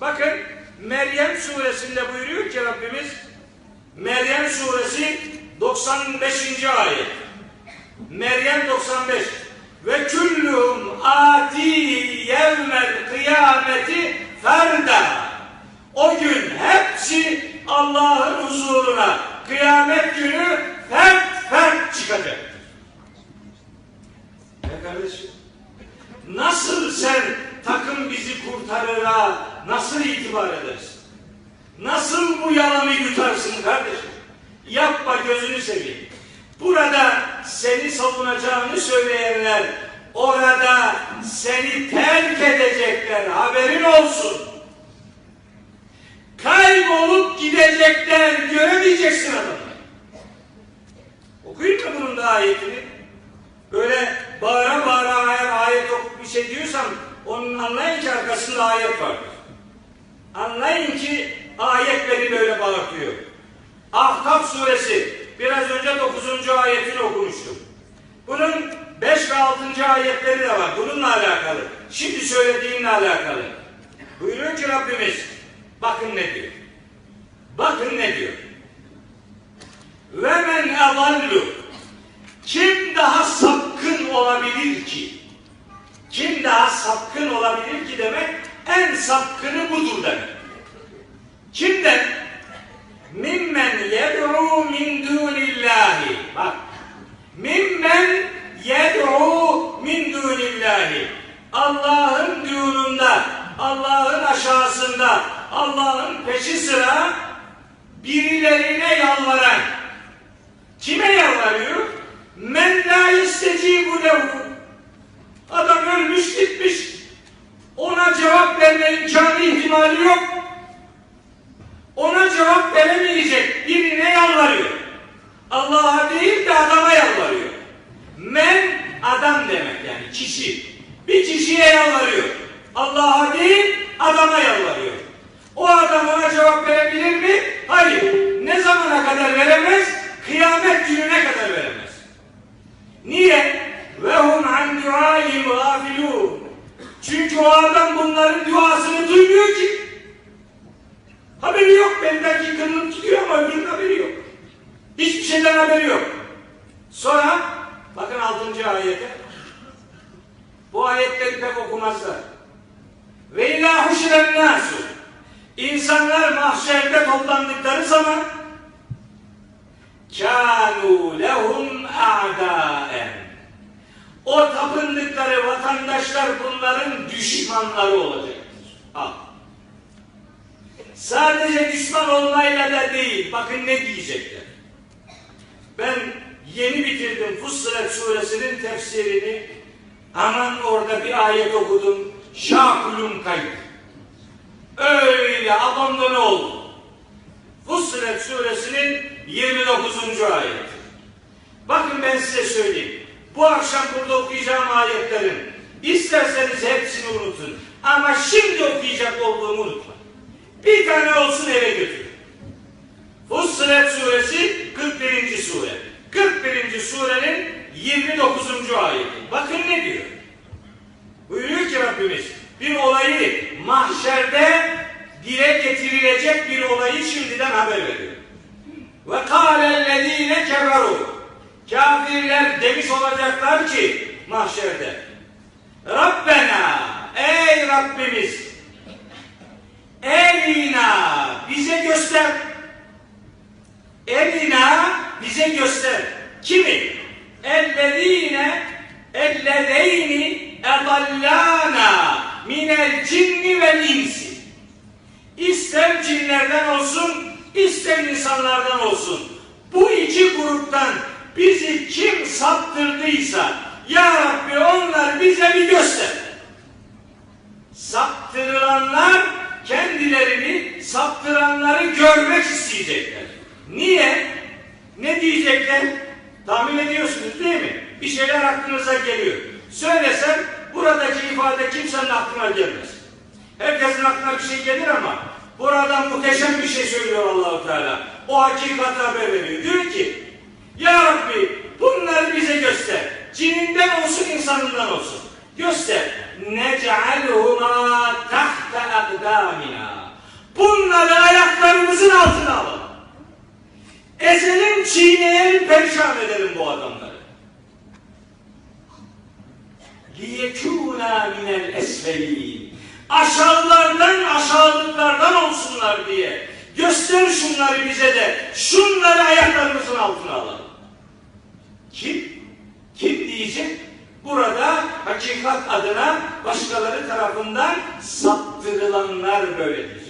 Bakın Meryem suresinde buyuruyor ki Rabbimiz Meryem suresi 95. ayet. Meryem 95 ve küllühum ati yevmel kıyameti ferda o gün hepsi Allah'ın huzuruna kıyamet günü fert fert çıkacak. Ya kardeşim nasıl sen takım bizi kurtarıra nasıl itibar edersin? Nasıl bu yalanı yutarsın kardeşim? Yapma gözünü seveyim. Burada seni savunacağını söyleyenler orada seni terk edecekler. Haberin olsun. Kaybolup gidecekler. Göremeyeceksin adamı. Okuyayım mı bunun da ayetini? Böyle bağıra bağıra eğer ayet okup bir şey diyorsam onun anlayın ki arkasında ayet vardır. Anlayın ki ayet beni böyle bağırtıyor. Ahkaf suresi biraz önce 9. ayetini okumuştum. Bunun 5 ve 6. ayetleri de var. Bununla alakalı. Şimdi söylediğimle alakalı. Buyuruyor ki Rabbimiz bakın ne diyor. Bakın ne diyor. Ve men evallu kim daha sapkın olabilir ki? Sapkın olabilir ki demek en sapkını budur demek. Kimden? Mimmen yed'u min dunillahi. Bak. Mimmen yed'u min dunillahi. Allah'ın düğününde, Allah'ın aşağısında, Allah'ın peşi sıra birilerine yalvaran. Kime yalvarıyor? Men la istecibu lehu. Adam ölmüş gitmiş. Ona cevap verme imkanı ihtimali yok. Ona cevap veremeyecek birine yalvarıyor. Allah'a değil de adama yalvarıyor. Men adam demek yani kişi. Bir kişiye yalvarıyor. Allah'a değil adama yalvarıyor. O adam ona cevap verebilir mi? Hayır. Ne zamana kadar veremez? Kıyamet gününe kadar veremez. Niye? Ve hum an duaihim. Çünkü o adam bunların duasını duymuyor ki. Haberi yok. Bendeki kılını tutuyor ama öbürünün haberi yok. Hiçbir şeyden haberi yok. Sonra bakın 6. ayete. Bu ayetleri pek okumazlar. Ve ilâ huşiren nâsu. İnsanlar mahşerde toplandıkları zaman kânû lehum a'dâen. O tapındıkları vatandaşlar bunların düşmanları olacaktır. Al. Sadece düşman olmayla da değil. Bakın ne diyecekler. Ben yeni bitirdim Fussilet suresinin tefsirini. Aman orada bir ayet okudum. Şakulun kayıp. Öyle abandone oldu. Fussilet suresinin 29. ayeti. Bakın ben size söyleyeyim. Bu akşam burada okuyacağım ayetlerin isterseniz hepsini unutun. Ama şimdi okuyacak olduğumu unutma. Bir tane olsun eve götür. Fussilet suresi 41. sure. 41. surenin 29. ayeti. Bakın ne diyor? Buyuruyor ki Rabbimiz bir olayı mahşerde dile getirilecek bir olayı şimdiden haber veriyor. Ve kâlellezîne keferû Kafirler demiş olacaklar ki mahşerde Rabbena ey Rabbimiz Elina bize göster Elina bize göster kimi? Ellezîne ellezeyni edallâna minel cinni vel insi İster cinlerden olsun ister insanlardan olsun bu iki gruptan bizi kim saptırdıysa Ya Rabbi onlar bize bir göster. Saptırılanlar kendilerini saptıranları görmek isteyecekler. Niye? Ne diyecekler? Tahmin ediyorsunuz değil mi? Bir şeyler aklınıza geliyor. Söylesem buradaki ifade kimsenin aklına gelmez. Herkesin aklına bir şey gelir ama burada muhteşem bir şey söylüyor Allahu Teala. O hakikati haber veriyor. Diyor ki Ya Rabbi bunları bize göster. Cininden olsun insanından olsun. Göster. Nec'alhuma tahta akdamina. Bunları ayaklarımızın altına alalım. Çiğneyelim, perişan edelim bu adamları. liyekûnâ minel esfelîn. Aşağılardan aşağılıklardan olsunlar diye. Göster şunları bize de. Şunları ayaklarımızın altına alalım. Kim? Kim diyecek? Burada hakikat adına başkaları tarafından saptırılanlar böyle diyecek.